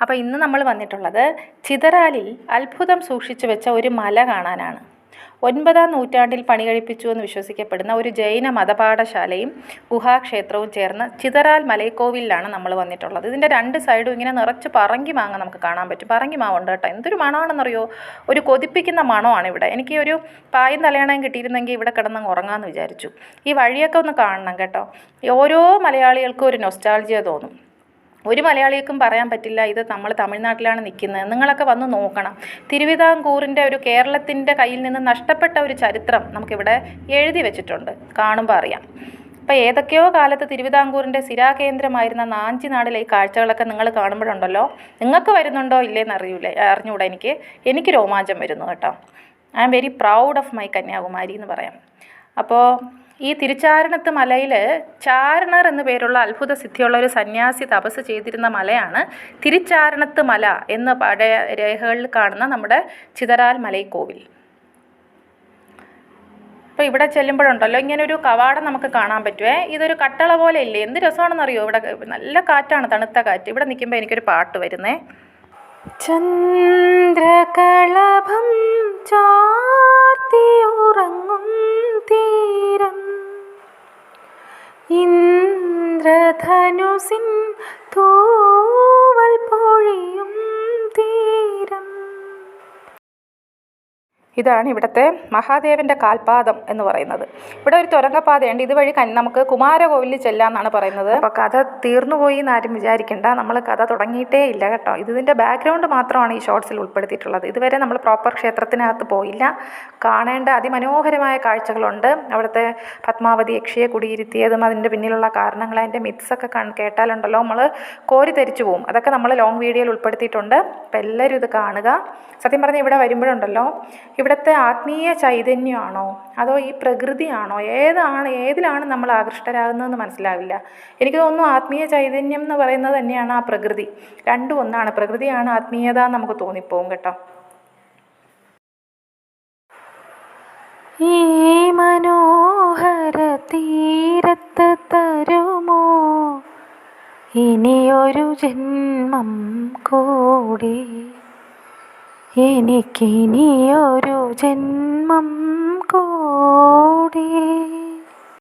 അപ്പോൾ ഇന്ന് നമ്മൾ വന്നിട്ടുള്ളത് ചിതറാലിൽ അത്ഭുതം സൂക്ഷിച്ചു വെച്ച ഒരു മല കാണാനാണ്. ഒൻപതാം നൂറ്റാണ്ടിൽ പണി കഴിപ്പിച്ചു എന്ന് വിശ്വസിക്കപ്പെടുന്ന ഒരു ജൈന മതപാഠശാലയും ഗുഹാക്ഷേത്രവും ചേർന്ന് ചിതറാൽ മലയക്കോവിലാണ് നമ്മൾ വന്നിട്ടുള്ളത്. ഇതിന്റെ രണ്ട് സൈഡും ഇങ്ങനെ നിറച്ച് പറങ്കി മാങ്ങ നമുക്ക് കാണാൻ പറ്റും. പറങ്കി മാവുണ്ട് കേട്ടോ. എന്തൊരു മണമാണെന്നറിയോ ഒരു കൊതിപ്പിക്കുന്ന മണമാണ് ഇവിടെ. എനിക്ക് ഒരു പായും തലയണയും കിട്ടിയിരുന്നെങ്കിൽ ഇവിടെ കിടന്നങ്ങ് ഉറങ്ങാമെന്ന് വിചാരിച്ചു. ഈ വഴിയൊക്കെ ഒന്ന് കാണണം കേട്ടോ. ഓരോ മലയാളികൾക്കും ഒരു നൊസ്റ്റാൾജിയ തോന്നും. ഒരു മലയാളിക്കും പറയാൻ പറ്റില്ല ഇത് നമ്മൾ തമിഴ്നാട്ടിലാണ് നിൽക്കുന്നത്. നിങ്ങളൊക്കെ വന്ന് നോക്കണം. തിരുവിതാംകൂറിന്റെ ഒരു കേരളത്തിന്റെ കയ്യിൽ നിന്ന് നഷ്ടപ്പെട്ട ഒരു ചരിത്രം നമുക്കിവിടെ എഴുതി വെച്ചിട്ടുണ്ട്. കാണുമ്പോൾ അറിയാം. അപ്പോൾ ഏതൊക്കെയോ കാലത്ത് തിരുവിതാംകൂറിന്റെ സ്ഥിരാകേന്ദ്രമായിരുന്ന നാഞ്ചിനാടിലെ ഈ കാഴ്ചകളൊക്കെ നിങ്ങൾ കാണുമ്പോഴുണ്ടല്ലോ? നിങ്ങൾക്ക് വരുന്നുണ്ടോ ഇല്ലേന്ന് അറിയൂലേ? അറിഞ്ഞുകൂടെ എനിക്ക്. എനിക്ക് രോമാഞ്ചം വരുന്നു കേട്ടോ. I am very proud of my Kanyakumari എന്ന് പറയാം. അപ്പോൾ ഈ തിരുച്ചാരണത്ത് മലയിൽ ചാരണർ എന്നു പേരുള്ള അത്ഭുത സിദ്ധിയുള്ള ഒരു സന്യാസി തപസ് ചെയ്തിരുന്ന മലയാണ് തിരുച്ചാരണത്ത് മല എന്ന് പഴയ രേഖകളിൽ കാണുന്ന നമ്മുടെ ചിതരാൽ മലൈക്കോവിൽ. അപ്പോൾ ഇവിടെ ചെല്ലുമ്പോഴുണ്ടല്ലോ ഇങ്ങനെ ഒരു കവാടം നമുക്ക് കാണാൻ പറ്റുമേ ഇതൊരു കട്ടള പോലെ ഇല്ലേ എന്ത് രസമാണെന്നറിയോ? ഇവിടെ നല്ല കാറ്റാണ് തണുത്ത കാറ്റ്. ഇവിടെ നിൽക്കുമ്പോൾ എനിക്കൊരു പാട്ട് വരുന്നേ. ചന്ദ്രകളഭം ഇന്ദ്രധനുസിൻ തൂവൽ ഇതാണ് ഇവിടുത്തെ മഹാദേവന്റെ കാൽപാദം എന്ന് പറയുന്നത്. ഇവിടെ ഒരു തുരങ്കപ്പാതയുണ്ട് ഇതുവഴി നമുക്ക് കുമാരകോവിലിൽ ചെല്ലാമെന്നാണ് പറയുന്നത്. അപ്പോൾ കഥ തീർന്നുപോയി എന്ന് ആരും വിചാരിക്കേണ്ട. നമ്മൾ കഥ തുടങ്ങിയിട്ടേ ഇല്ല കേട്ടോ. ഇതിന്റെ ബാക്ക്ഗ്രൗണ്ട് മാത്രമാണ് ഈ ഷോർട്സിൽ ഉൾപ്പെടുത്തിയിട്ടുള്ളത്. ഇതുവരെ നമ്മൾ പ്രോപ്പർ ക്ഷേത്രത്തിനകത്ത് പോയില്ല. കാണേണ്ട അതിമനോഹരമായ കാഴ്ചകളുണ്ട്. അവിടുത്തെ പത്മാവതി യക്ഷിയെ കുടിയിരുത്തിയതും അതിന്റെ പിന്നിലുള്ള കാരണങ്ങൾ അതിന്റെ മിത്സൊക്കെ കേട്ടാലുണ്ടല്ലോ. നമ്മൾ കോരി തരിച്ചു പോകും അതൊക്കെ നമ്മൾ ലോങ് വീഡിയോയിൽ ഉൾപ്പെടുത്തിയിട്ടുണ്ട്. അപ്പോൾ എല്ലാവരും ഇത് കാണുക. സത്യം പറഞ്ഞാൽ ഇവിടെ വരുമ്പോഴുണ്ടല്ലോ. ഇവിടുത്തെ ആത്മീയ ചൈതന്യമാണോ? അതോ ഈ പ്രകൃതിയാണോ? ഏതാണ് ഏതിലാണ് നമ്മൾ ആകൃഷ്ടരാകുന്നതെന്ന് മനസ്സിലാവില്ല. എനിക്ക് തോന്നുന്നു ആത്മീയ ചൈതന്യം എന്ന് പറയുന്നത് തന്നെയാണ് ആ പ്രകൃതി. രണ്ടും ഒന്നാണ്. പ്രകൃതിയാണ് ആത്മീയത നമുക്ക് തോന്നിപ്പോവും കേട്ടോ. ഈ മനോഹര തീരത്ത് തരുമോ? ഇനിയൊരു ജന്മം കൂടി. എനിക്കിനിയൊരു ജന്മം കൂടി.